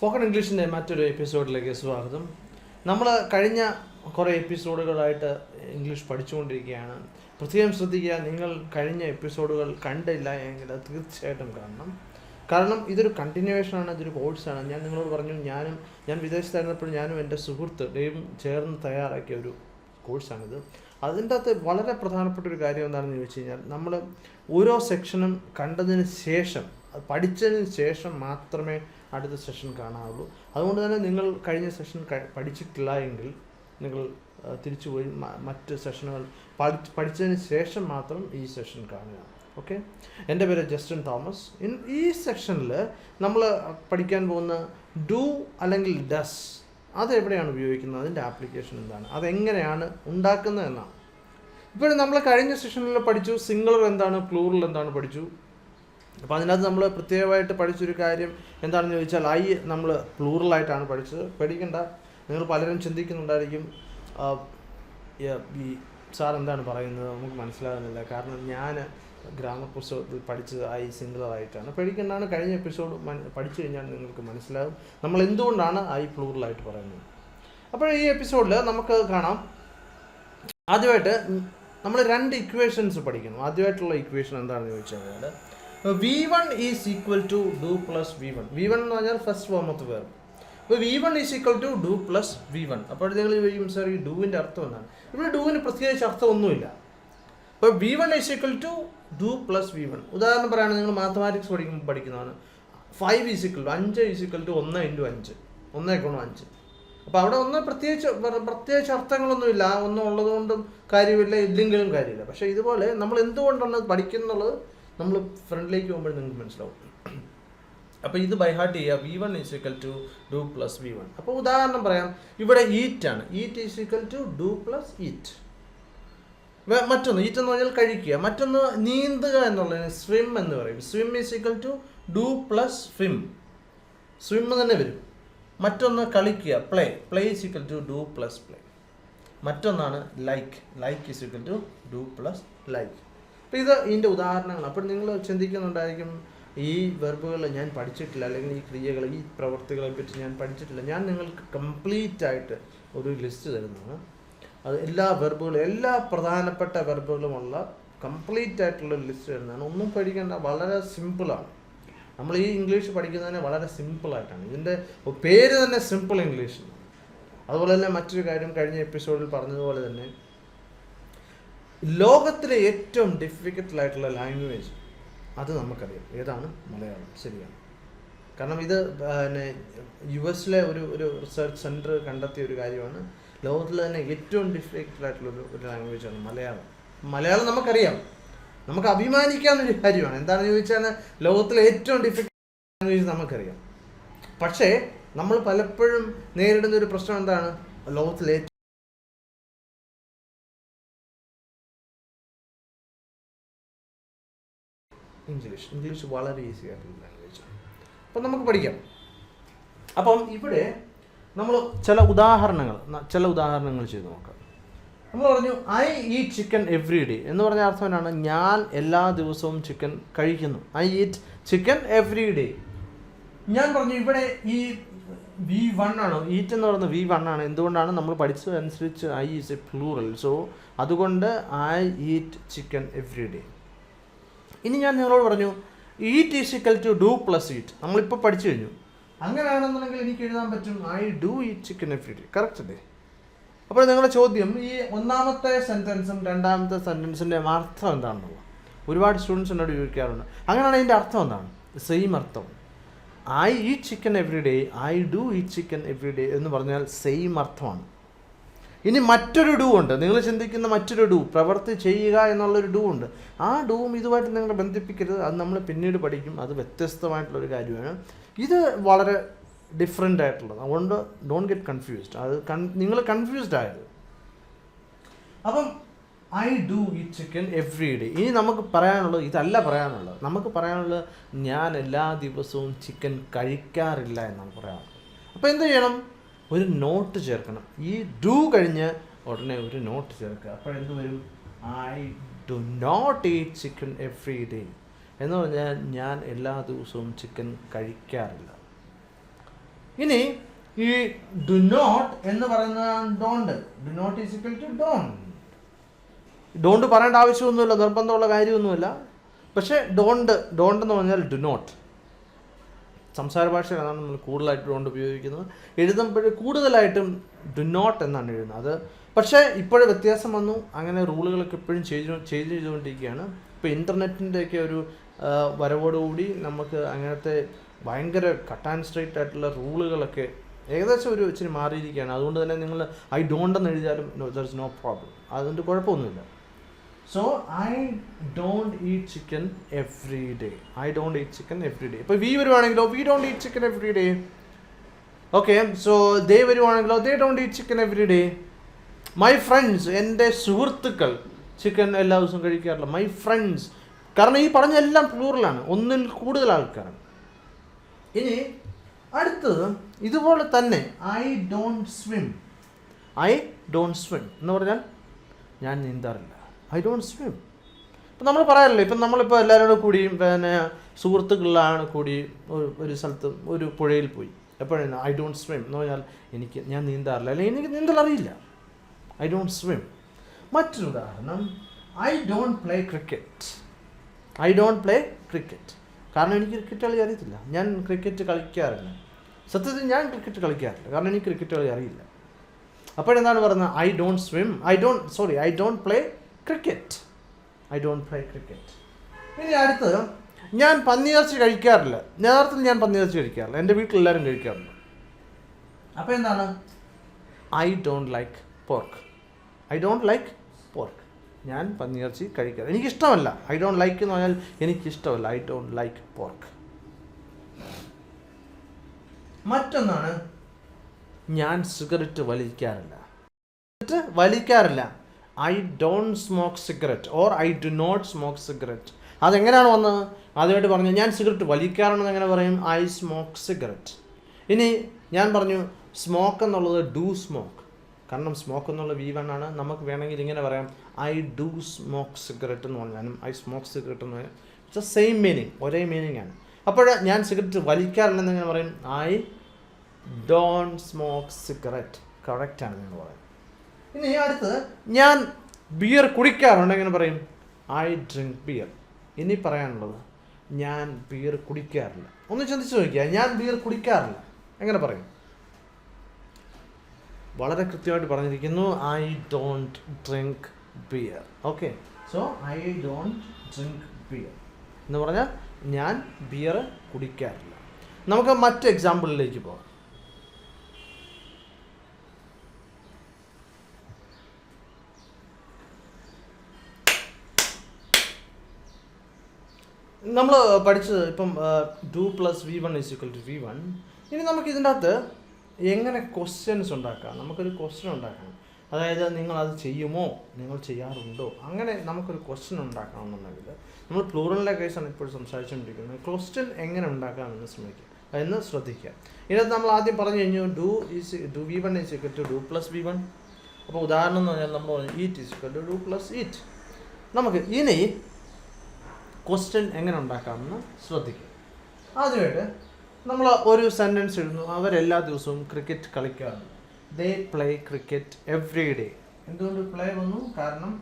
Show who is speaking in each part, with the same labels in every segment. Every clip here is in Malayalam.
Speaker 1: സ്പോക്കൺ ഇംഗ്ലീഷിന്റെ മറ്റൊരു എപ്പിസോഡിലേക്ക് സ്വാഗതം. നമ്മൾ കഴിഞ്ഞ കുറേ എപ്പിസോഡുകളായിട്ട് ഇംഗ്ലീഷ് പഠിച്ചുകൊണ്ടിരിക്കുകയാണ്. പ്രത്യേകം ശ്രദ്ധിക്കുക നിങ്ങൾ കഴിഞ്ഞ എപ്പിസോഡുകൾ കണ്ടില്ല എങ്കിൽ അത് തീർച്ചയായിട്ടും കാണണം. കാരണം ഇതൊരു കണ്ടിന്യൂവേഷനാണ് ഇതൊരു കോഴ്സാണ് ഞാൻ നിങ്ങളോട് പറഞ്ഞു ഞാനും ഞാൻ വിദേശത്തായിരുന്നപ്പോൾ ഞാനും എന്റെ സുഹൃത്ത് ഡേവും ചേർന്ന് തയ്യാറാക്കിയ ഒരു കോഴ്സാണിത് അതിന്റെ അകത്ത് വളരെ പ്രധാനപ്പെട്ട ഒരു കാര്യം എന്താണെന്ന് ചോദിച്ചു കഴിഞ്ഞാൽ നമ്മൾ ഓരോ സെക്ഷനും കണ്ടതിന് ശേഷം പഠിച്ചതിന് ശേഷം മാത്രമേ അടുത്ത സെഷൻ കാണാവുള്ളൂ. അതുകൊണ്ട് തന്നെ നിങ്ങൾ കഴിഞ്ഞ സെഷൻ പഠിച്ചിട്ടില്ല എങ്കിൽ നിങ്ങൾ തിരിച്ചു പോയി മറ്റ് സെഷനുകൾ പഠി- പഠിച്ചതിന് ശേഷം മാത്രം ഈ സെഷൻ കാണുക. ഓക്കെ എന്റെ പേര് ജസ്റ്റിൻ തോമസ്. ഇൻ ഈ സെക്ഷനിൽ നമ്മൾ പഠിക്കാൻ പോകുന്ന ഡു അല്ലെങ്കിൽ ഡസ് അത് എവിടെയാണ് ഉപയോഗിക്കുന്നത്? അതിന്റെ ആപ്ലിക്കേഷൻ എന്താണ്? അതെങ്ങനെയാണ് ഉണ്ടാക്കുന്നത് എന്നാണ്. ഇപ്പോൾ നമ്മൾ കഴിഞ്ഞ സെഷനിൽ പഠിച്ചു സിംഗുലർ എന്താണ് പ്ലൂറൽ എന്താണ് പഠിച്ചു? അപ്പോൾ അതിനകത്ത് നമ്മൾ പ്രത്യേകമായിട്ട് പഠിച്ചൊരു കാര്യം എന്താണെന്ന് ചോദിച്ചാൽ ഐ നമ്മൾ പ്ലൂറലായിട്ടാണ് പഠിച്ചത്. പേടിക്കണ്ട. നിങ്ങൾ പലരും ചിന്തിക്കുന്നുണ്ടായിരിക്കും. ഈ- സാർ എന്താണ് പറയുന്നത്? നമുക്ക് മനസ്സിലാകുന്നില്ല. കാരണം ഞാൻ ഗ്രാമർ പുസ്തകത്തിൽ പഠിച്ചത് ഐ സിംഗിളറായിട്ടാണ് പേടിക്കേണ്ടാണ്. കഴിഞ്ഞ എപ്പിസോഡ് പഠിച്ചു കഴിഞ്ഞാൽ നിങ്ങൾക്ക് മനസ്സിലാകും. നമ്മൾ എന്തുകൊണ്ടാണ് ഐ പ്ലൂറലായിട്ട് പറയുന്നത്? അപ്പോൾ ഈ എപ്പിസോഡിൽ നമുക്ക് കാണാം. ആദ്യമായിട്ട് നമ്മൾ രണ്ട് ഇക്വേഷൻസ് പഠിക്കണം ആദ്യമായിട്ടുള്ള ഇക്വേഷൻ എന്താണെന്ന് ചോദിച്ചാൽ V one is equal to do plus V one V one എന്ന് പറഞ്ഞാൽ ഫസ്റ്റ് ഫോം ഓഫ് വേർബ് അപ്പോൾ V one is equal to do plus V one അപ്പോൾ നിങ്ങൾ ചോദിക്കും സാർ ഈ ഡൂവിന്റെ അർത്ഥം എന്താണ്? ഇവിടെ ഡൂവിന് പ്രത്യേകിച്ച് അർത്ഥമൊന്നുമില്ല. അപ്പോൾ V one is equal to do plus V one ഉദാഹരണം പറയുകയാണെങ്കിൽ നിങ്ങൾ മാത്തമാറ്റിക്സ് പഠിക്കുമ്പോൾ പഠിക്കുന്നതാണ്. ഫൈവ് ഈസ് ഈക്വൽ ടു അഞ്ച് ഈസ് ഈക്വൽ ടു ഒന്ന് ഇന്റു അഞ്ച്. ഒന്നേ ഗുണം അഞ്ച്. അപ്പോൾ അവിടെ ഒന്ന് പ്രത്യേകിച്ച് പ്ര- പ്രത്യേകിച്ച് അർത്ഥങ്ങളൊന്നുമില്ല. ഒന്നും ഉള്ളതുകൊണ്ടും കാര്യമില്ല ഇല്ലെങ്കിലും കാര്യമില്ല. പക്ഷേ ഇതുപോലെ നമ്മൾ എന്തുകൊണ്ടാണ് പഠിക്കുന്നത് നമ്മൾ ഫ്രണ്ടിലേക്ക് പോകുമ്പോൾ നിങ്ങൾക്ക് മനസ്സിലാവും. അപ്പോൾ ഇത് ബൈ ഹാർട്ട് ചെയ്യുക. V one is equal to do plus V one അപ്പോൾ ഉദാഹരണം പറയാം. ഇവിടെ ഈറ്റ് ആണ്. Eat is equal to do plus eat മറ്റൊന്ന് ഈറ്റ് എന്ന് പറഞ്ഞാൽ കഴിക്കുക. മറ്റൊന്ന് നീന്തുക എന്നുള്ളതിന് സ്വിം എന്ന് പറയും. Swim is equal to do plus swim swim തന്നെ വരും. മറ്റൊന്ന് കളിക്കുക. Play play is equal to do plus play മറ്റൊന്നാണ് like like is equal to do plus like അപ്പോൾ ഇത് ഇതിന്റെ ഉദാഹരണങ്ങൾ അപ്പോൾ നിങ്ങൾ ചിന്തിക്കുന്നുണ്ടായിരിക്കും ഈ വെർബുകൾ ഞാൻ പഠിച്ചിട്ടില്ല അല്ലെങ്കിൽ ഈ ക്രിയകൾ ഈ പ്രവർത്തികളെ പറ്റി ഞാൻ പഠിച്ചിട്ടില്ല. ഞാൻ നിങ്ങൾക്ക് കംപ്ലീറ്റ് ആയിട്ട് ഒരു ലിസ്റ്റ് തരുന്നതാണ്. അത് എല്ലാ വെർബുകളും എല്ലാ പ്രധാനപ്പെട്ട വെർബുകളുമുള്ള കംപ്ലീറ്റ് ആയിട്ടുള്ള ലിസ്റ്റ് തരുന്നതാണ്. ഒന്നും പഠിക്കേണ്ട വളരെ സിമ്പിളാണ് നമ്മൾ ഈ ഇംഗ്ലീഷ് പഠിക്കുന്നതിന് വളരെ സിമ്പിളായിട്ടാണ് ഇതിന്റെ പേര് തന്നെ സിമ്പിൾ ഇംഗ്ലീഷ് അതുപോലെ തന്നെ മറ്റൊരു കാര്യം കഴിഞ്ഞ എപ്പിസോഡിൽ പറഞ്ഞതുപോലെ തന്നെ ലോകത്തിലെ ഏറ്റവും ഡിഫിക്കൽട്ട് ആയിട്ടുള്ള ലാംഗ്വേജ് അത് നമുക്കറിയാം. ഏതാണ്? മലയാളം. ശരിയാണ്. കാരണം ഇത് പിന്നെ യു എസിലെ ഒരു ഒരു റിസർച്ച് സെന്റർ കണ്ടെത്തിയ ഒരു കാര്യമാണ്. ലോകത്തിലെ തന്നെ ഏറ്റവും ഡിഫിക്കൽട്ട് ആയിട്ടുള്ള ഒരു ഒരു ലാംഗ്വേജാണ് മലയാളം. മലയാളം നമുക്കറിയാം. നമുക്ക് അഭിമാനിക്കാവുന്ന ഒരു കാര്യമാണ്. എന്താണെന്ന് ചോദിച്ചാൽ ലോകത്തിലെ ഏറ്റവും ഡിഫിക്കൽട്ട് ലാംഗ്വേജ് നമുക്കറിയാം. പക്ഷേ നമ്മൾ പലപ്പോഴും നേരിടുന്ന ഒരു പ്രശ്നം എന്താണ്? ലോകത്തിലെ ഇംഗ്ലീഷ് ഇംഗ്ലീഷ് വളരെ ഈസി ആയിട്ടുള്ള ലാംഗ്വേജ് അപ്പം നമുക്ക് പഠിക്കാം. അപ്പം ഇവിടെ നമ്മൾ ചില ഉദാഹരണങ്ങൾ ചില ഉദാഹരണങ്ങൾ ചെയ്ത് നോക്കാം. നമ്മൾ പറഞ്ഞു I eat chicken every day എന്ന് പറഞ്ഞ അർത്ഥം എന്നാണ് ഞാൻ എല്ലാ ദിവസവും ചിക്കൻ കഴിക്കുന്നു. I eat chicken every day ഞാൻ പറഞ്ഞു ഇവിടെ ഈ വി വൺ ആണ്? ഈറ്റ് എന്ന് പറയുന്നത് വി വൺ ആണ്. എന്തുകൊണ്ടാണ് നമ്മൾ പഠിച്ചതനുസരിച്ച് I is a plural so അതുകൊണ്ട് I eat chicken every day ഇനി ഞാൻ നിങ്ങളോട് പറഞ്ഞു eat is equal to do plus eat നമ്മളിപ്പോൾ പഠിച്ചു കഴിഞ്ഞു. അങ്ങനെയാണെന്നുണ്ടെങ്കിൽ എനിക്ക് എഴുതാൻ പറ്റും I do eat chicken every day correct അല്ലേ? അപ്പോൾ നിങ്ങളുടെ ചോദ്യം ഈ ഒന്നാമത്തെ സെന്റൻസും രണ്ടാമത്തെ സെന്റൻസിന്റെ അർത്ഥം എന്താണെന്നുള്ളത്. ഒരുപാട് സ്റ്റുഡൻസ് എന്നോട് ചോദിക്കാറുണ്ട്. അങ്ങനെയാണ് അതിന്റെ അർത്ഥം എന്താണ്? സെയിം അർത്ഥം. I eat chicken every day I do eat chicken every day എന്ന് പറഞ്ഞാൽ സെയിം അർത്ഥമാണ്. ഇനി മറ്റൊരു ഡൂ ഉണ്ട്. നിങ്ങൾ ചിന്തിക്കുന്ന മറ്റൊരു ഡൂ പ്രവർത്തി ചെയ്യുക എന്നുള്ളൊരു ഡൂ ഉണ്ട്. ആ ഡൂവും ഇതുമായിട്ട് നിങ്ങൾ ബന്ധിപ്പിക്കരുത്. അത് നമ്മൾ പിന്നീട് പഠിക്കും. അത് വ്യത്യസ്തമായിട്ടുള്ളൊരു കാര്യമാണ്. ഇത് വളരെ ഡിഫറെന്റ് ആയിട്ടുള്ളത്. അതുകൊണ്ട് ഡോണ്ട് ഗെറ്റ് കൺഫ്യൂസ്ഡ് അത് കൺ നിങ്ങൾ കൺഫ്യൂസ്ഡ് ആയത്. അപ്പം I do eat chicken every day ഇനി നമുക്ക് പറയാനുള്ളത് ഇതല്ല പറയാനുള്ളത്. നമുക്ക് പറയാനുള്ളത് ഞാൻ എല്ലാ ദിവസവും ചിക്കൻ കഴിക്കാറില്ല എന്നാണ് പറയാനുള്ളത്. അപ്പോൾ എന്ത് ചെയ്യണം? ഒരു നോട്ട് ചേർക്കണം. ഈ ഡു കഴിഞ്ഞ് ഉടനെ ഒരു നോട്ട് ചേർക്കുക. അപ്പോൾ എന്ത് വരും? I do not eat chicken every day എന്ന് പറഞ്ഞാൽ ഞാൻ എല്ലാ ദിവസവും ചിക്കൻ കഴിക്കാറില്ല. ഇനി ഈ ഡു നോട്ട് എന്ന് പറയുന്നത് don't do not is equal to don't don't പറയേണ്ട ആവശ്യമൊന്നുമില്ല. നിർബന്ധമുള്ള കാര്യമൊന്നുമില്ല. പക്ഷേ ഡോണ്ട് ഡോണ്ട് എന്ന് പറഞ്ഞാൽ ഡു നോട്ട് സംസാര ഭാഷയിലാണ് നമ്മൾ കൂടുതലായിട്ട് കൊണ്ട് ഉപയോഗിക്കുന്നത്. എഴുതുമ്പോൾ കൂടുതലായിട്ടും ഡു നോട്ട് എന്നാണ് എഴുതുന്നത്. അത് പക്ഷേ ഇപ്പോഴും വ്യത്യാസം വന്നു. അങ്ങനെ റൂളുകളൊക്കെ ഇപ്പോഴും ചേഞ്ച് ചെയ്ത് ചെയ്തുകൊണ്ടിരിക്കുകയാണ്. ഇപ്പോൾ ഇന്റർനെറ്റിന്റെയൊക്കെ ഒരു വരവോടുകൂടി നമുക്ക് അങ്ങനത്തെ ഭയങ്കര കട്ട് ആൻഡ് സ്ട്രൈറ്റ് ആയിട്ടുള്ള റൂളുകളൊക്കെ ഏകദേശം ഒരു ഇച്ചിരി മാറിയിരിക്കുകയാണ്. അതുകൊണ്ട് തന്നെ നിങ്ങൾ ഐ ഡോണ്ട് എന്ന് എഴുതിയാലും ദർ ഇസ് നോ പ്രോബ്ലം അതുകൊണ്ട് കുഴപ്പമൊന്നുമില്ല. So I don't eat chicken every day I don't eat chicken every day ഇപ്പോൾ we വരുവാണെങ്കിലോ we don't eat chicken every day okay so they വരുവാണെങ്കിലോ they don't eat chicken every day my friends എന്റെ സുഹൃത്തുക്കൾ ചിക്കൻ എല്ലാ ദിവസവും കഴിക്കാറില്ല. മൈ ഫ്രണ്ട്സ് കാരണം ഈ പറഞ്ഞ എല്ലാം പ്ലൂറലാണ് ഒന്നിൽ കൂടുതൽ ആൾക്കാർ ഇനി അടുത്തത് ഇതുപോലെ തന്നെ. I don't swim I don't swim എന്ന് പറഞ്ഞാൽ ഞാൻ നീന്താറില്ല. ഐ ഡോണ്ട് സ്വിം ഇപ്പം നമ്മൾ പറയാറില്ലേ ഇപ്പം നമ്മളിപ്പോൾ എല്ലാവരും കൂടെ പിന്നെ സുഹൃത്തുക്കളിലാണ് കൂടി ഒരു- ഒരു സ്ഥലത്ത് ഒരു പുഴയിൽ പോയി. എപ്പോഴാണ്? ഐ ഡോണ്ട് സ്വിം എന്ന് പറഞ്ഞാൽ എനിക്ക് ഞാൻ നീന്താറില്ല. അല്ലെങ്കിൽ എനിക്ക് നീന്തൽ അറിയില്ല. ഐ ഡോണ്ട് സ്വിം മറ്റൊരു ഉദാഹരണം I don't play cricket. I don't play cricket. കാരണം എനിക്ക് ക്രിക്കറ്റ് കളി അറിയത്തില്ല. ഞാൻ ക്രിക്കറ്റ് കളിക്കാറില്ല. സത്യത്തിൽ ഞാൻ ക്രിക്കറ്റ് കളിക്കാറില്ല. കാരണം എനിക്ക് ക്രിക്കറ്റ് കളി അറിയില്ല. അപ്പോഴെന്താണ് പറയുന്നത്? I don't swim I don't sorry I don't play cricket I don't play cricket ഇനി അടുത്ത് ഞാൻ പന്നിയിറച്ചി കഴിക്കാറില്ല. യഥാർത്ഥത്തിൽ ഞാൻ പന്നിയിറച്ചി കഴിക്കാറില്ല. എന്റെ വീട്ടിലെല്ലാവരും കഴിക്കാറുണ്ട്. അപ്പോൾ എന്താണ്? I don't like pork I don't like pork ഞാൻ പന്നിയിറച്ചി കഴിക്കാറ് എനിക്കിഷ്ടമല്ല. ഐ ഡോണ്ട് ലൈക്ക് എന്ന് പറഞ്ഞാൽ എനിക്കിഷ്ടമല്ല. ഐ ഡോണ്ട് ലൈക്ക് പോർക്ക് മറ്റൊന്നാണ് ഞാൻ സിഗരറ്റ് വലിക്കാറില്ല. Cigarette വലിക്കാറില്ല. I don't smoke cigarette or I do not smoke cigarette അതെങ്ങനെയാണ് വന്നത്? ആദ്യമായിട്ട് പറഞ്ഞു ഞാൻ സിഗരറ്റ് വലിക്കാറുണ്ടെന്ന് എങ്ങനെ പറയും? ഐ സ്മോക്ക് സിഗരറ്റ് ഇനി ഞാൻ പറഞ്ഞു സ്മോക്ക് എന്നുള്ളത് ഡു സ്മോക്ക് കാരണം സ്മോക്ക് എന്നുള്ള വി വൺ ആണ്. നമുക്ക് വേണമെങ്കിൽ ഇങ്ങനെ പറയാം ഐ ഡു സ്മോക്ക് സിഗരറ്റ് എന്ന് പറഞ്ഞാലും ഐ സ്മോക്ക് സിഗരറ്റ് എന്ന് പറയാം. ഇറ്റ്സ് എ സെയിം മീനിങ് ഒരേ മീനിങ് ആണ്. അപ്പോൾ ഞാൻ സിഗരറ്റ് വലിക്കാറില്ലെന്ന് എങ്ങനെ പറയും? ഐ ഡോണ്ട് സ്മോക്ക് സിഗരറ്റ് കറക്റ്റാണ് നിങ്ങൾ പറയുന്നത് ഇനി അടുത്ത് ഞാൻ ബിയർ കുടിക്കാറുണ്ട് എങ്ങനെ പറയും? ഐ ഡ്രിങ്ക് ബിയർ ഇനി പറയാനുള്ളത് ഞാൻ ബിയർ കുടിക്കാറില്ല. ഒന്ന് ചിന്തിച്ച് നോക്കിയാൽ ഞാൻ ബിയർ കുടിക്കാറില്ല. എങ്ങനെ പറയും? വളരെ കൃത്യമായിട്ട് പറഞ്ഞിരിക്കുന്നു I don't drink beer okay so I don't drink beer എന്ന് പറഞ്ഞാൽ ഞാൻ ബിയർ കുടിക്കാറില്ല. നമുക്ക് മറ്റ് എക്സാമ്പിളിലേക്ക് പോകാം. നമ്മൾ പഠിച്ചത് ഇപ്പം do plus V one is equal to V one. ഇനി നമുക്ക് ഇതിന്റെ അകത്ത് എങ്ങനെ ക്വസ്റ്റ്യൻസ് ഉണ്ടാക്കാം? നമുക്കൊരു ക്വസ്റ്റ്യൻ ഉണ്ടാക്കണം. അതായത് നിങ്ങൾ അത് ചെയ്യുമോ? നിങ്ങൾ ചെയ്യാറുണ്ടോ? അങ്ങനെ നമുക്കൊരു ക്വസ്റ്റ്യൻ ഉണ്ടാക്കണമെന്നുണ്ടെങ്കിൽ നമ്മൾ പ്ലൂറലിന്റെ കേസാണ് ഇപ്പോൾ സംസാരിച്ചുകൊണ്ടിരിക്കുന്നത്. ക്വസ്റ്റ്യൻ എങ്ങനെ ഉണ്ടാക്കാമെന്ന് ശ്രമിക്കുക. എന്ന് ശ്രദ്ധിക്കുക. ഇതിനകത്ത് നമ്മൾ ആദ്യം പറഞ്ഞു കഴിഞ്ഞു do is do V one is equal to do plus V one അപ്പോൾ ഉദാഹരണം എന്ന് പറഞ്ഞാൽ നമ്മൾ പറഞ്ഞു eat is equal to do plus eat നമുക്ക് ഇനി ക്വസ്റ്റ്യൻ എങ്ങനെ ഉണ്ടാക്കാമെന്ന് ശ്രദ്ധിക്കുക ആദ്യമായിട്ട് നമ്മൾ ഒരു സെന്റൻസ് എഴുതുന്നു അവരെല്ലാ ദിവസവും ക്രിക്കറ്റ് കളിക്കാറുണ്ട്. They play cricket every day എന്തുകൊണ്ട് പ്ലേ വന്നു? കാരണം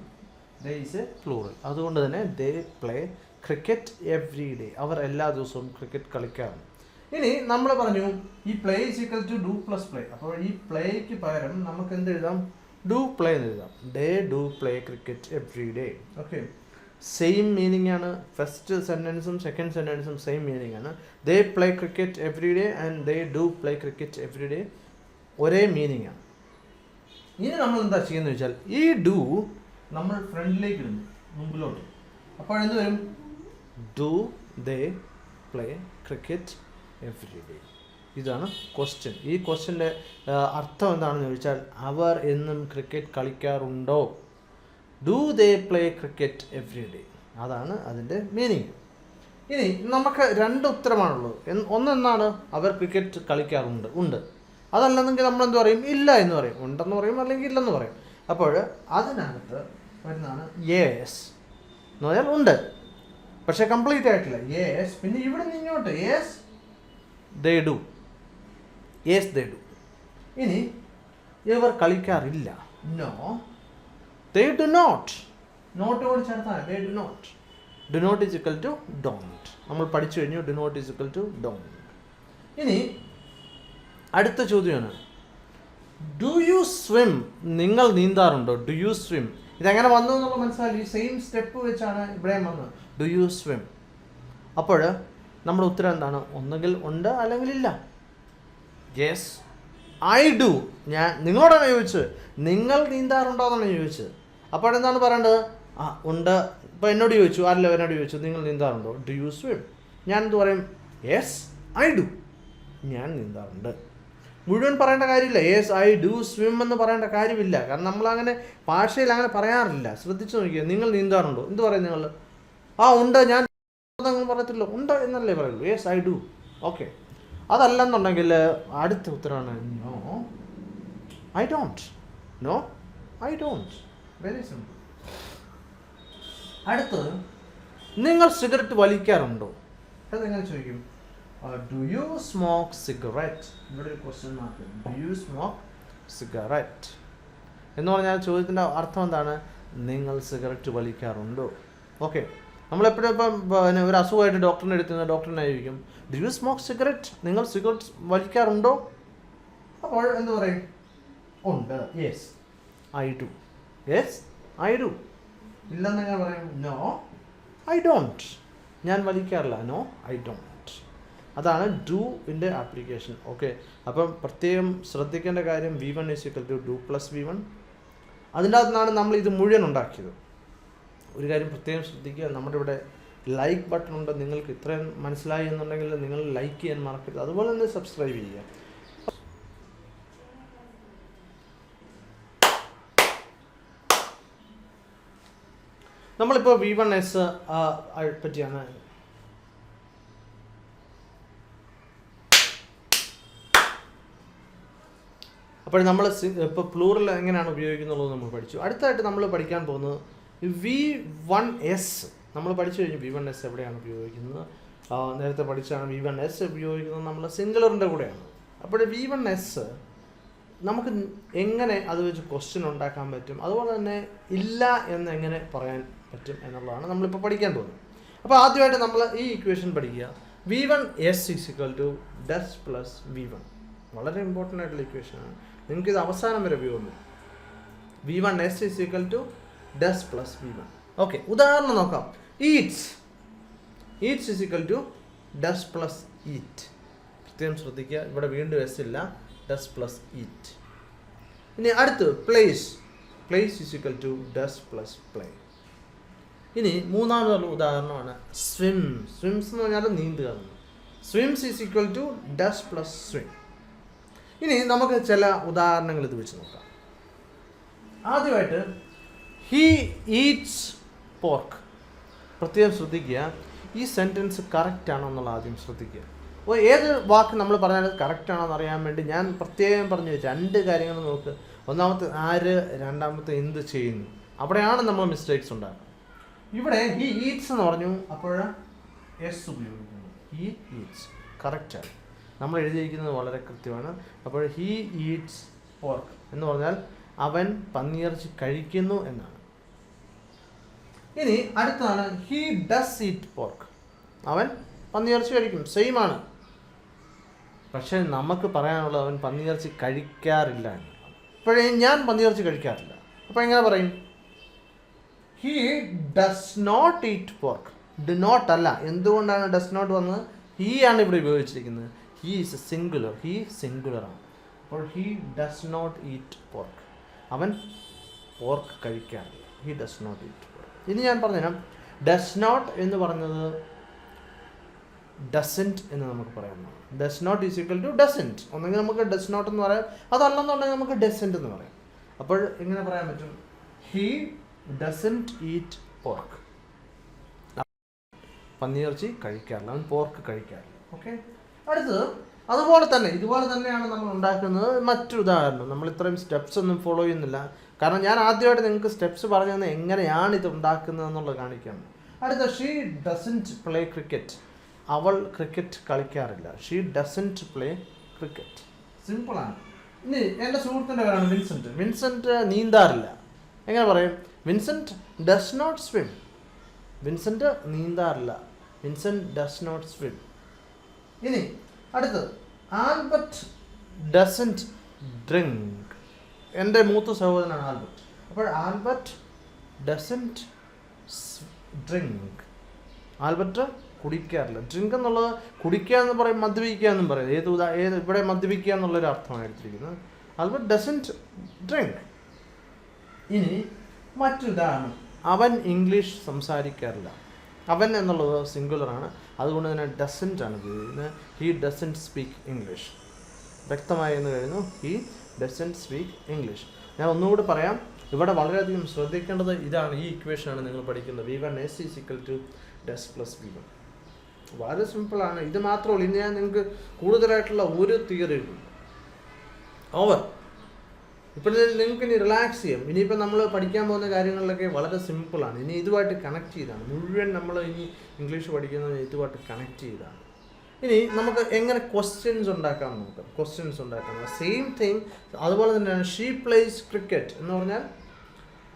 Speaker 1: ദേ ഇസ് എ പ്ലൂറൽ അതുകൊണ്ട് തന്നെ they play cricket every day അവർ എല്ലാ ദിവസവും ക്രിക്കറ്റ് കളിക്കാറുണ്ട്. ഇനി നമ്മൾ പറഞ്ഞു ഈ play is equal to do plus play അപ്പോൾ ഈ പ്ലേക്ക് പകരം നമുക്ക് എന്ത് എഴുതാം ഡു പ്ലേ എന്ന് എഴുതാം. They do play cricket every day okay same meaning ആണ്. ഫസ്റ്റ് സെന്റൻസും സെക്കൻഡ് സെന്റൻസും സെയിം മീനിങ് ആണ്. They play cricket every day and they do play cricket every day ഒരേ മീനിങ് ആണ്. ഇനി നമ്മൾ എന്താ ചെയ്യുന്നത് വെച്ചാൽ ഈ ഡു നമ്മൾ ഫ്രണ്ടിലേക്ക് ഇടുന്നു മുമ്പിലോട്ട്. അപ്പോൾ എന്ത് വരും? Do they play cricket every day ഇതാണ് ക്വസ്റ്റ്യൻ ഈ ക്വസ്റ്റ്യന്റെ അർത്ഥം എന്താണെന്ന് ചോദിച്ചാൽ അവർ എന്നും cricket കളിക്കാറുണ്ടോ? Do they play cricket every day അതാണ് അതിന്റെ മീനിങ് ഇനി നമുക്ക് രണ്ട് ഉത്തരമാണുള്ളത്. ഒന്നെന്നാണ് അവർ ക്രിക്കറ്റ് കളിക്കാറുണ്ട് ഉണ്ട്. അതല്ലെന്നെങ്കിൽ നമ്മൾ എന്ത് പറയും? ഇല്ല എന്ന് പറയും. ഉണ്ടെന്ന് പറയും അല്ലെങ്കിൽ ഇല്ലെന്ന് പറയും. അപ്പോൾ അതിനകത്ത് വരുന്നതാണ് യേസ് എന്ന് പറഞ്ഞാൽ ഉണ്ട്. പക്ഷേ കംപ്ലീറ്റ് ആയിട്ടില്ല. യേസ് പിന്നെ ഇവിടെ നിന്ന് ഇങ്ങോട്ട്. Yes they do yes they do ഇനി ഇവർ കളിക്കാറില്ല. നോ ദേ ഡു നോട്ട് നോട്ടോട് ചേർത്താണ് they do not. Do not is equal to don't നമ്മൾ പഠിച്ചു കഴിഞ്ഞു do not is equal to don't. ഇനി അടുത്ത ചോദ്യമാണ്. ഡു യു സ്വിം നിങ്ങൾ നീന്താറുണ്ടോ? ഡു യു സ്വിം ഇതെങ്ങനെ വന്നു എന്നുള്ള മനസ്സിലായി. ഈ സെയിം സ്റ്റെപ്പ് വെച്ചാണ് ഇവിടെയും വന്നത്. ഡു യു സ്വിം അപ്പോൾ നമ്മുടെ ഉത്തരം എന്താണ്? ഒന്നുകിൽ ഉണ്ട് അല്ലെങ്കിൽ ഇല്ല. യെസ് ഐ ഡു ഞാൻ നിങ്ങളോടാണ് ചോദിച്ചത്. നിങ്ങൾ നീന്താറുണ്ടോ എന്നാണ് ചോദിച്ചത്. അപ്പോൾ എന്താണ് പറയേണ്ടത്? ആ ഉണ്ട്. ഇപ്പോൾ എന്നോട് ചോദിച്ചു. അല്ല എന്നോട് ചോദിച്ചു നിങ്ങൾ നീന്താറുണ്ടോ? ഡു യു സ്വിം ഞാൻ എന്ത് പറയും? യെസ് ഐ ഡു ഞാൻ നീന്താറുണ്ട്. മുഴുവൻ പറയേണ്ട കാര്യമില്ല. യെസ് ഐ ഡു സ്വിം എന്ന് പറയേണ്ട കാര്യമില്ല. കാരണം നമ്മൾ അങ്ങനെ ഭാഷയിൽ അങ്ങനെ പറയാറില്ല. ശ്രദ്ധിച്ചു നോക്കിയാൽ നിങ്ങൾ നീന്താറുണ്ടോ? എന്ത് പറയും നിങ്ങൾ? ആ ഉണ്ട്. ഞാൻ അതങ്ങ് പറയത്തില്ല ഉണ്ട് എന്നല്ലേ പറയുള്ളൂ. യെസ് ഐ ഡു ഓക്കെ അതല്ലെന്നുണ്ടെങ്കിൽ അടുത്ത ഉത്തരവാണ് no. I don't. No I don't. Very simple അടുത്തത്. നിങ്ങൾ സിഗരറ്റ് വലിക്കാറുണ്ടോ? അത് എങ്ങനെ ചോദിക്കും? ഡു യു സ്മോക്ക് സിഗരറ്റ് ഇവിടെ ഒരു question mark do you smoke cigarette എന്ന് പറഞ്ഞാൽ ചോദ്യത്തിന്റെ അർത്ഥം എന്താണ്? നിങ്ങൾ സിഗരറ്റ് വലിക്കാറുണ്ടോ? ഓക്കെ നമ്മളെപ്പോഴും ഇപ്പം പിന്നെ ഒരു അസുഖമായിട്ട് ഡോക്ടറിനെ എടുത്തുന്ന ഡോക്ടറിനെ ചോദിക്കും ഡു യു സ്മോക്ക് സിഗരറ്റ് നിങ്ങൾ സിഗരറ്റ് വലിക്കാറുണ്ടോ? അപ്പോൾ എന്ത് പറയും? ഉണ്ട്. Yes I do yes I do ഇല്ലെന്ന് ഞാൻ പറയും? നോ ഐ ഡോണ്ട് ഞാൻ വലിക്കാറില്ല. നോ ഐ ഡോണ്ട് അതാണ് ഡൂവിന്റെ ആപ്ലിക്കേഷൻ ഓക്കെ അപ്പം പ്രത്യേകം ശ്രദ്ധിക്കേണ്ട കാര്യം V one is equal to do plus V one അതിന്റെ അകത്തുനിന്നാണ് നമ്മൾ ഇത് മുഴുവൻ ഉണ്ടാക്കിയത്. ഒരു കാര്യം പ്രത്യേകം ശ്രദ്ധിക്കുക. നമ്മുടെ ഇവിടെ ലൈക്ക് ബട്ടൺ ഉണ്ട്. നിങ്ങൾക്ക് ഇത്രയും മനസ്സിലായി എന്നുണ്ടെങ്കിൽ നിങ്ങൾ ലൈക്ക് ചെയ്യാൻ മറക്കരുത്. അതുപോലെ തന്നെ സബ്സ്ക്രൈബ് ചെയ്യുക. നമ്മളിപ്പോൾ വി വൺ എസ് പറ്റിയാണ്. അപ്പോൾ നമ്മൾ ഇപ്പോൾ പ്ലൂറൽ എങ്ങനെയാണ് ഉപയോഗിക്കുന്നുള്ളത് നമ്മൾ പഠിച്ചു. അടുത്തായിട്ട് നമ്മൾ പഠിക്കാൻ പോകുന്നത് വി വൺ എസ് നമ്മൾ പഠിച്ചു കഴിഞ്ഞു. വി വൺ എസ് എവിടെയാണ് ഉപയോഗിക്കുന്നത്? നേരത്തെ പഠിച്ചാണ് വി വൺ എസ് ഉപയോഗിക്കുന്നത് നമ്മൾ സിംഗുലറിന്റെ കൂടെയാണ്. അപ്പോൾ വി വൺ എസ് നമുക്ക് എങ്ങനെ അത് വെച്ച് ക്വസ്റ്റ്യൻ ഉണ്ടാക്കാൻ പറ്റും? അതുപോലെ തന്നെ ഇല്ല എന്ന് എങ്ങനെ പറയാൻ പറ്റും എന്നുള്ളതാണ് നമ്മളിപ്പോൾ പഠിക്കാൻ പോകുന്നത്. അപ്പോൾ ആദ്യമായിട്ട് നമ്മൾ ഈ ഇക്വേഷൻ പഠിക്കുക. V one s is to does plus V one വളരെ ഇമ്പോർട്ടന്റ് ആയിട്ടുള്ള ഇക്വേഷനാണ് നിങ്ങൾക്ക് ഇത് അവസാനം വരെ ഉപയോഗം V one s is equal to does plus V one okay ഉദാഹരണം നോക്കാം. Eats eats is equal to does plus eat പ്രത്യേകം ശ്രദ്ധിക്കുക ഇവിടെ വീണ്ടും എസ് ഇല്ല. ഡസ് പ്ലസ് ഈറ്റ് ഇനി അടുത്ത് plays plays is equal to does plus play ഇനി മൂന്നാമതുള്ള ഉദാഹരണമാണ് സ്വിം സ്വിംസ് എന്ന് പറഞ്ഞാൽ നീന്തുക swims is equal to does plus swim ഇനി നമുക്ക് ചില ഉദാഹരണങ്ങൾ ഇത് വെച്ച് നോക്കാം. ആദ്യമായിട്ട് ഹീ ഈറ്റ്സ് പോർക്ക് പ്രത്യേകം ശ്രദ്ധിക്കുക. ഈ സെന്റൻസ് കറക്റ്റ് ആണോ എന്നുള്ള ആദ്യം ശ്രദ്ധിക്കുക. അപ്പോൾ ഏത് വാക്ക് നമ്മൾ പറഞ്ഞാൽ കറക്റ്റ് ആണോ എന്ന് അറിയാൻ വേണ്ടി ഞാൻ പ്രത്യേകം പറഞ്ഞു രണ്ട് കാര്യങ്ങൾ നോക്ക്. ഒന്നാമത്തെ ആര് രണ്ടാമത്തെ എന്ത് ചെയ്യുന്നു. അവിടെയാണ് നമ്മൾ മിസ്റ്റേക്സ് ഉണ്ടാകുന്നത് ഇവിടെ ഹി ഈറ്റ്സ് എന്ന് പറഞ്ഞു. അപ്പോൾ എസ് ഉപയോഗിക്കുന്നു. ഹി ഈറ്റ്സ് കറക്റ്റാണ് നമ്മൾ എഴുതിയിരിക്കുന്നത് വളരെ കൃത്യമാണ്. അപ്പോൾ ഹീ ഈറ്റ്സ് പോർക്ക് എന്ന് പറഞ്ഞാൽ അവൻ പന്നിയിറച്ചി കഴിക്കുന്നു എന്നാണ്. ഇനി അടുത്തതാണ് ഹീ ഡസ് ഈറ്റ് പോർക്ക് അവൻ പന്നിയിറച്ചി കഴിക്കും. സെയിം ആണ്. പക്ഷേ നമുക്ക് പറയാനുള്ളത് അവൻ പന്നിയിറച്ചി കഴിക്കാറില്ല അപ്പോഴേ ഞാൻ പന്നിയിറച്ചി കഴിക്കാറില്ല. അപ്പോൾ എങ്ങനെ പറയും? He does not eat pork do not അല്ല. എന്തുകൊണ്ടാണ് ഡസ് നോട്ട് വന്നത്? ഹീ ആണ് ഇവിടെ ഉപയോഗിച്ചിരിക്കുന്നത്. He is singular he singular ആണ്. അപ്പോൾ he does not eat pork അവൻ പോർക്ക് കഴിക്കാറില്ല. ഹീ ഡസ് നോട്ട് ഈറ്റ് ഇനി ഞാൻ പറഞ്ഞുതരാം. ഡസ് നോട്ട് എന്ന് പറഞ്ഞത് ഡസന്റ് എന്ന് നമുക്ക് പറയാം. Does not is equal to doesn't ഒന്നെങ്കിൽ നമുക്ക് ഡസ് നോട്ട് എന്ന് പറയാം. അതല്ലെന്നുണ്ടെങ്കിൽ നമുക്ക് ഡസന്റ് എന്ന് പറയാം. അപ്പോൾ ഇങ്ങനെ പറയാൻ പറ്റും? ഹീ ഡസന്റ് ഈറ്റ് പോർക്ക് പന്നിയിറച്ചി കഴിക്കാറില്ല. അവൻ പോർക്ക് കഴിക്കാറില്ല. ഓക്കെ അടുത്തത് അതുപോലെ തന്നെ ഇതുപോലെ തന്നെയാണ് നമ്മൾ ഉണ്ടാക്കുന്നത്. മറ്റൊരു ഉദാഹരണം. നമ്മൾ ഇത്രയും സ്റ്റെപ്സ് ഒന്നും ഫോളോ ചെയ്യുന്നില്ല. കാരണം ഞാൻ ആദ്യമായിട്ട് നിങ്ങൾക്ക് സ്റ്റെപ്സ് പറഞ്ഞു തന്നെ എങ്ങനെയാണ് ഇത് ഉണ്ടാക്കുന്നത് എന്നുള്ളത് കാണിക്കുകയാണ്. അടുത്ത ഷീ ഡസന്റ് പ്ലേ ക്രിക്കറ്റ് അവൾ ക്രിക്കറ്റ് കളിക്കാറില്ല. ഷീ ഡസന്റ് പ്ലേ ക്രിക്കറ്റ് സിമ്പിളാണ് ഇനി എന്റെ സുഹൃത്തിന്റെ പേരാണ് വിൻസെന്റ് വിൻസെന്റ് നീന്താറില്ല. എങ്ങനെ പറയും? Vincent does not swim Vincent നീന്താറില്ല. Vincent does not swim ഇനി അടുത്തത് ആൽബർട്ട് ഡസന്റ് ഡ്രിങ്ക്. എന്റെ മൂത്ത സഹോദരനാണ് ആൽബർട്ട്. അപ്പോൾ ആൽബർട്ട് ഡസന്റ് ഡ്രിങ്ക്. ആൽബർട്ട് കുടിക്കാറില്ല. ഡ്രിങ്ക് എന്നുള്ളത് കുടിക്കുക എന്ന് പറയും മദ്യപിക്കുക എന്നും പറയും. ഏത് ഉദാ ഏത് ഇവിടെ മദ്യപിക്കുക എന്നുള്ളൊരു അർത്ഥമാണ് എടുത്തിരിക്കുന്നത്. Albert doesn't drink. ഇനി മറ്റുതാണ് അവൻ ഇംഗ്ലീഷ് സംസാരിക്കാറില്ല. അവൻ എന്നുള്ളത് സിംഗുലറാണ് അതുകൊണ്ട് തന്നെ ഡസന്റ് ആണ് ഉപയോഗിക്കുന്നത് ഹി ഡസന്റ് സ്പീക്ക് ഇംഗ്ലീഷ് വ്യക്തമായി എന്ന് കഴിഞ്ഞു ഹി ഡസന്റ് സ്പീക്ക് ഇംഗ്ലീഷ് ഞാൻ ഒന്നുകൂടി പറയാം. ഇവിടെ വളരെയധികം ശ്രദ്ധിക്കേണ്ടത് ഇതാണ് ഈ ഇക്വേഷനാണ് നിങ്ങൾ പഠിക്കുന്നത്. V one s is equal to does plus V one വളരെ സിമ്പിളാണ് ഇത് മാത്രമല്ല ഇനി ഞാൻ നിങ്ങൾക്ക് കൂടുതലായിട്ടുള്ള ഒരു തിയറി ഉണ്ട്. ഓവർ ഇപ്പോൾ നിങ്ങൾക്ക് ഇനി റിലാക്സ് ചെയ്യും. ഇനിയിപ്പോൾ നമ്മൾ പഠിക്കാൻ പോകുന്ന കാര്യങ്ങളിലൊക്കെ വളരെ സിമ്പിളാണ് ഇനി ഇതുമായിട്ട് കണക്ട് ചെയ്താണ്. മുഴുവൻ നമ്മൾ ഇനി ഇംഗ്ലീഷ് പഠിക്കുന്നത് ഇതുമായിട്ട് കണക്ട് ചെയ്താണ്. ഇനി നമുക്ക് എങ്ങനെ ക്വസ്റ്റ്യൻസ് ഉണ്ടാക്കാം നോക്കാം. ക്വസ്റ്റ്യൻസ് ഉണ്ടാക്കാം. സെയിം തിങ് അതുപോലെ തന്നെയാണ് ഷീ പ്ലേസ് ക്രിക്കറ്റ് എന്ന് പറഞ്ഞാൽ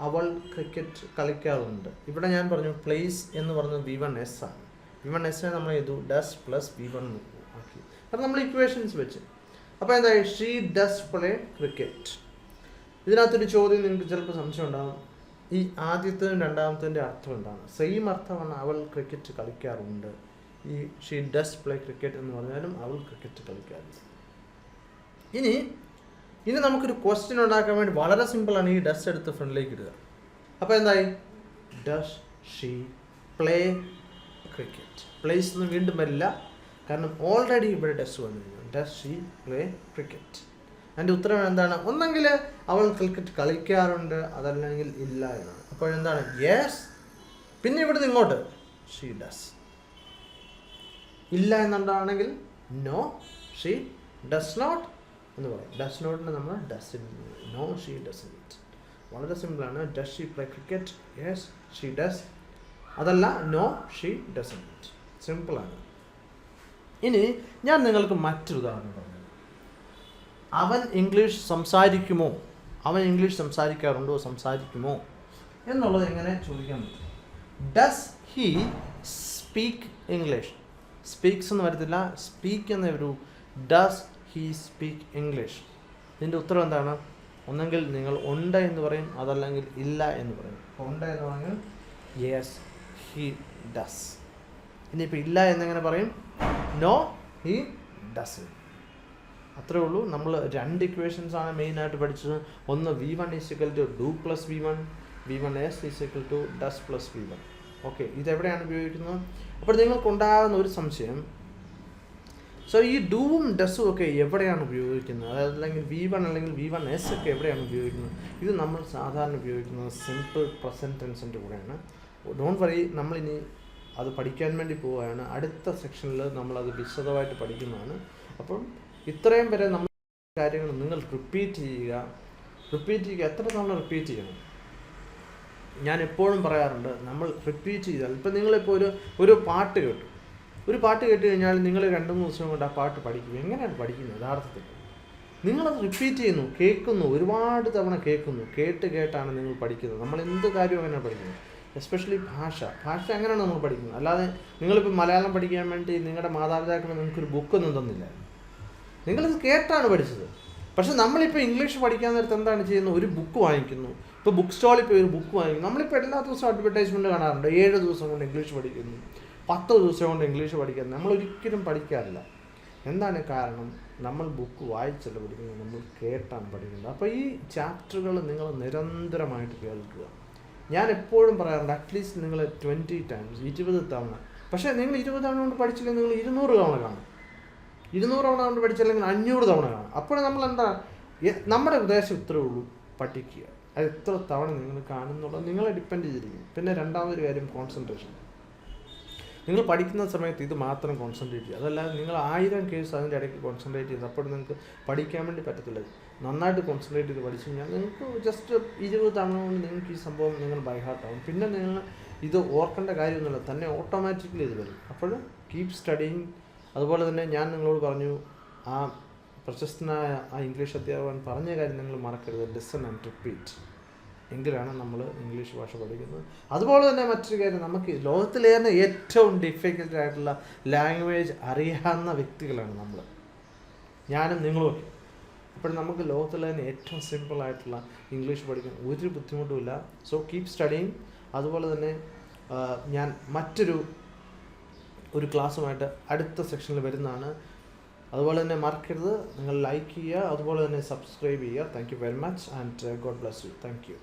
Speaker 1: അവൾ ക്രിക്കറ്റ് കളിക്കാറുണ്ട്. ഇവിടെ ഞാൻ പറഞ്ഞു പ്ലേസ് എന്ന് പറഞ്ഞത് വി വൺ എസ് ആണ്. വി വൺ എസ് നമ്മൾ ചെയ്തു ഡസ് പ്ലസ് വി വൺ ആക്കി. അപ്പം നമ്മൾ ഇക്വേഷൻസ് വെച്ച്. അപ്പോൾ എന്തായി? ഷീ ഡസ് പ്ലേ ക്രിക്കറ്റ് ഇതിനകത്തൊരു ചോദ്യം നിങ്ങൾക്ക് ചിലപ്പോൾ സംശയം ഉണ്ടാകും ഈ ആദ്യത്തെയും രണ്ടാമത്തേന്റെ അർത്ഥം എന്താണ്? സെയിം അർത്ഥമാണ് അവൾ ക്രിക്കറ്റ് കളിക്കാറുണ്ട്. ഈ ഷീ ഡസ് പ്ലേ ക്രിക്കറ്റ് എന്ന് പറഞ്ഞാലും അവൾ ക്രിക്കറ്റ് കളിക്കാറുണ്ട്. ഇനി ഇനി നമുക്കൊരു ക്വസ്റ്റ്യൻ ഉണ്ടാക്കാൻ വേണ്ടി വളരെ സിമ്പിളാണ് ഈ ഡസ് എടുത്ത് ഫ്രണ്ടിലേക്ക് ഇടുക. അപ്പോൾ എന്തായി? Does she play cricket plays ഒന്നും വീണ്ടും വരില്ല. കാരണം ഓൾറെഡി ഇവിടെ ഡസ് വന്നിരുന്നു. ഡസ് ഷീ പ്ലേ ക്രിക്കറ്റ് അതിന്റെ ഉത്തരം എന്താണ്? ഒന്നെങ്കിൽ അവൾ ക്രിക്കറ്റ് കളിക്കാറുണ്ട് അതല്ലെങ്കിൽ ഇല്ല എന്നാണ് അപ്പോൾ എന്താണ്? യെസ് പിന്നെ ഇവിടുന്ന് ഇങ്ങോട്ട്. ഷീ ഡസ് ഇല്ല എന്നുണ്ടാണെങ്കിൽ നോ ഷീ ഡസ് നോട്ട് എന്ന് പറയും. ഡസ് നോട്ടിന് നമ്മൾ ഡസ് നോ ഷീ ഡസ് വളരെ സിമ്പിളാണ് does she play cricket yes she does അതല്ല നോ ഷീ ഡസ് സിമ്പിളാണ് ഇനി ഞാൻ നിങ്ങൾക്ക് മറ്റൊരു ഉദാഹരണം പറഞ്ഞു അവൻ ഇംഗ്ലീഷ് സംസാരിക്കുമോ? അവൻ ഇംഗ്ലീഷ് സംസാരിക്കാറുണ്ടോ? സംസാരിക്കുമോ? എന്നുള്ളത് എങ്ങനെ ചോദിക്കാൻ പറ്റും? Does he speak English speaks എന്ന് വരത്തില്ല. സ്പീക്ക് എന്ന ഒരു ഡസ് ഹി സ്പീക്ക് ഇംഗ്ലീഷ് ഇതിന്റെ ഉത്തരം എന്താണ്? ഒന്നെങ്കിൽ നിങ്ങൾ ഉണ്ട് എന്ന് പറയും അതല്ലെങ്കിൽ ഇല്ല എന്ന് പറയും. ഉണ്ട് എന്ന് പറഞ്ഞാൽ യെസ് ഹി ഡസ് ഇനിയിപ്പോൾ ഇല്ല എന്നെങ്ങനെ പറയും? നോ ഹി ഡസ് അത്രേ ഉള്ളൂ. നമ്മൾ രണ്ട് ഇക്വേഷൻസ് ആണ് മെയിൻ ആയിട്ട് പഠിച്ചത്. ഒന്ന് V one is equal to do plus V one V one s is equal to does plus V one okay ഇതെവിടെയാണ് ഉപയോഗിക്കുന്നത്? അപ്പോൾ നിങ്ങൾക്ക് ഉണ്ടാകുന്ന ഒരു സംശയം. സോ ഈ ഡൂവും ഡസും ഒക്കെ എവിടെയാണ് ഉപയോഗിക്കുന്നത്? അതായത് അല്ലെങ്കിൽ വി വൺ അല്ലെങ്കിൽ വി വൺ എസ് ഒക്കെ എവിടെയാണ് ഉപയോഗിക്കുന്നത്? ഇത് നമ്മൾ സാധാരണ ഉപയോഗിക്കുന്നത് സിമ്പിൾ പ്രസന്റ് ടെൻസിന്റെ കൂടെയാണ്. ഡോണ്ട് വറി നമ്മളിനി അത് പഠിക്കാൻ വേണ്ടി പോവുകയാണ്. അടുത്ത സെക്ഷനിൽ നമ്മളത് വിശദമായിട്ട് പഠിക്കുന്നതാണ്. അപ്പം ഇത്രയും വരെ നമ്മൾ കാര്യങ്ങൾ നിങ്ങൾ റിപ്പീറ്റ് ചെയ്യുക. റിപ്പീറ്റ് ചെയ്യുക. എത്ര തവണ റിപ്പീറ്റ് ചെയ്യണം? ഞാൻ എപ്പോഴും പറയാറുണ്ട് നമ്മൾ റിപ്പീറ്റ് ചെയ്താൽ ഇപ്പം നിങ്ങളിപ്പോൾ ഒരു ഒരു പാട്ട് കേട്ടു. ഒരു പാട്ട് കേട്ട് കഴിഞ്ഞാൽ നിങ്ങൾ രണ്ട് മൂന്ന് ദിവസം കൊണ്ട് ആ പാട്ട് പഠിക്കും. എങ്ങനെയാണ് പഠിക്കുന്നത്? യഥാർത്ഥത്തിൽ. നിങ്ങളത് റിപ്പീറ്റ് ചെയ്യുന്നു കേൾക്കുന്നു ഒരുപാട് തവണ കേൾക്കുന്നു. കേട്ട് കേട്ടാണ് നിങ്ങൾ പഠിക്കുന്നത്. നമ്മൾ എന്ത് കാര്യവും അങ്ങനെയാണ് പഠിക്കുന്നത് എസ്പെഷ്യലി ഭാഷ. ഭാഷ എങ്ങനെയാണ് നമ്മൾ പഠിക്കുന്നത്? അല്ലാതെ നിങ്ങളിപ്പോൾ മലയാളം പഠിക്കാൻ വേണ്ടി നിങ്ങളുടെ മാതാപിതാക്കൾ നിങ്ങൾക്കൊരു ബുക്കൊന്നും തന്നില്ല നിങ്ങളിത് കേട്ടാണ് പഠിച്ചത്. പക്ഷെ നമ്മളിപ്പോൾ ഇംഗ്ലീഷ് പഠിക്കാൻ നേരത്ത് എന്താണ് ചെയ്യുന്നത്? ഒരു ബുക്ക് വാങ്ങിക്കുന്നു. ഇപ്പോൾ ബുക്ക് സ്റ്റാളിൽ പോയി ഒരു ബുക്ക് വാങ്ങിക്കുന്നു. നമ്മളിപ്പോൾ എല്ലാ ദിവസവും അഡ്വർടൈസ്മെന്റ് കാണാറുണ്ട്. ഏഴ് ദിവസം കൊണ്ട് ഇംഗ്ലീഷ് പഠിക്കുന്നു. പത്ത് ദിവസം കൊണ്ട് ഇംഗ്ലീഷ് പഠിക്കുന്നു. നമ്മൾ ഒരിക്കലും പഠിക്കാറില്ല. എന്താണ് കാരണം? നമ്മൾ ബുക്ക് വായിച്ചല്ല പഠിക്കുന്നത്. നമ്മൾ കേട്ടാണ് പഠിക്കുന്നത്. അപ്പോൾ ഈ ചാപ്റ്ററുകൾ നിങ്ങൾ നിരന്തരമായിട്ട് കേൾക്കുക. ഞാൻ എപ്പോഴും പറയാറുണ്ട് അറ്റ്ലീസ്റ്റ് നിങ്ങൾ ട്വന്റി ടൈംസ് ഇരുപത് തവണ. പക്ഷേ നിങ്ങൾ ഇരുപത് തവണ കൊണ്ട് പഠിച്ചില്ലെങ്കിൽ നിങ്ങൾ ഇരുന്നൂറ് തവണ കാണും. ഇരുന്നൂറ് തവണ കൊണ്ട് പഠിച്ചല്ലെങ്കിൽ അഞ്ഞൂറ് തവണ കാണാം. അപ്പോൾ നമ്മൾ എന്താ നമ്മുടെ ഉദ്ദേശം ഇത്രേ ഉള്ളൂ പഠിക്കുക. അത് എത്ര തവണ നിങ്ങൾ കാണുന്നുള്ളത് നിങ്ങളെ ഡിപ്പെൻഡ് ചെയ്തിരിക്കും. പിന്നെ രണ്ടാമതൊരു കാര്യം കോൺസെൻട്രേഷൻ നിങ്ങൾ പഠിക്കുന്ന സമയത്ത് ഇത് മാത്രം കോൺസെൻട്രേറ്റ് ചെയ്യുക. അതല്ലാതെ നിങ്ങൾ ആയിരം കേസ് അതിന്റെ ഇടയ്ക്ക് കോൺസെൻട്രേറ്റ് ചെയ്ത് അപ്പോൾ നിങ്ങൾക്ക് പഠിക്കാൻ വേണ്ടി പറ്റത്തില്ല. നന്നായിട്ട് കോൺസെൻട്രേറ്റ് ചെയ്ത് പഠിച്ചു കഴിഞ്ഞാൽ നിങ്ങൾക്ക് ജസ്റ്റ് ഇരുപത് തവണ കൊണ്ട് നിങ്ങൾക്ക് ഈ സംഭവം നിങ്ങൾ ബൈഹാർട്ടാവും പിന്നെ നിങ്ങൾ ഇത് ഓർക്കേണ്ട കാര്യമൊന്നുമില്ല തന്നെ ഓട്ടോമാറ്റിക്കലി ഇത് വരും. അപ്പോൾ കീപ് സ്റ്റഡിങ് അതുപോലെ തന്നെ ഞാൻ നിങ്ങളോട് പറഞ്ഞു ആ പ്രശസ്തനായ ആ ഇംഗ്ലീഷ് അധ്യാപകൻ പറഞ്ഞ കാര്യം നിങ്ങൾ മറക്കരുത്. ലിസൺ ആൻഡ് റിപ്പീറ്റ് എങ്കിലാണ് നമ്മൾ ഇംഗ്ലീഷ് ഭാഷ പഠിക്കുന്നത്. അതുപോലെ തന്നെ മറ്റൊരു കാര്യം നമുക്ക് ലോകത്തിലെ തന്നെ ഏറ്റവും ഡിഫിക്കൽട്ട് ആയിട്ടുള്ള ലാംഗ്വേജ് അറിയാവുന്ന വ്യക്തികളാണ് നമ്മൾ ഞാനും നിങ്ങളുമൊക്കെ അപ്പോൾ നമുക്ക് ലോകത്തിലെ തന്നെ ഏറ്റവും സിമ്പിളായിട്ടുള്ള ഇംഗ്ലീഷ് പഠിക്കാൻ ഒരു ബുദ്ധിമുട്ടുമില്ല സോ കീപ് സ്റ്റഡിങ് അതുപോലെ തന്നെ ഞാൻ മറ്റൊരു ഒരു ക്ലാസ്സുമായിട്ട് അടുത്ത സെക്ഷനിൽ വരുന്നതാണ്. അതുപോലെ തന്നെ മറക്കരുത്. നിങ്ങൾ ലൈക്ക് ചെയ്യുക. അതുപോലെ തന്നെ സബ്സ്ക്രൈബ് ചെയ്യുക. Thank you very much and God bless you thank you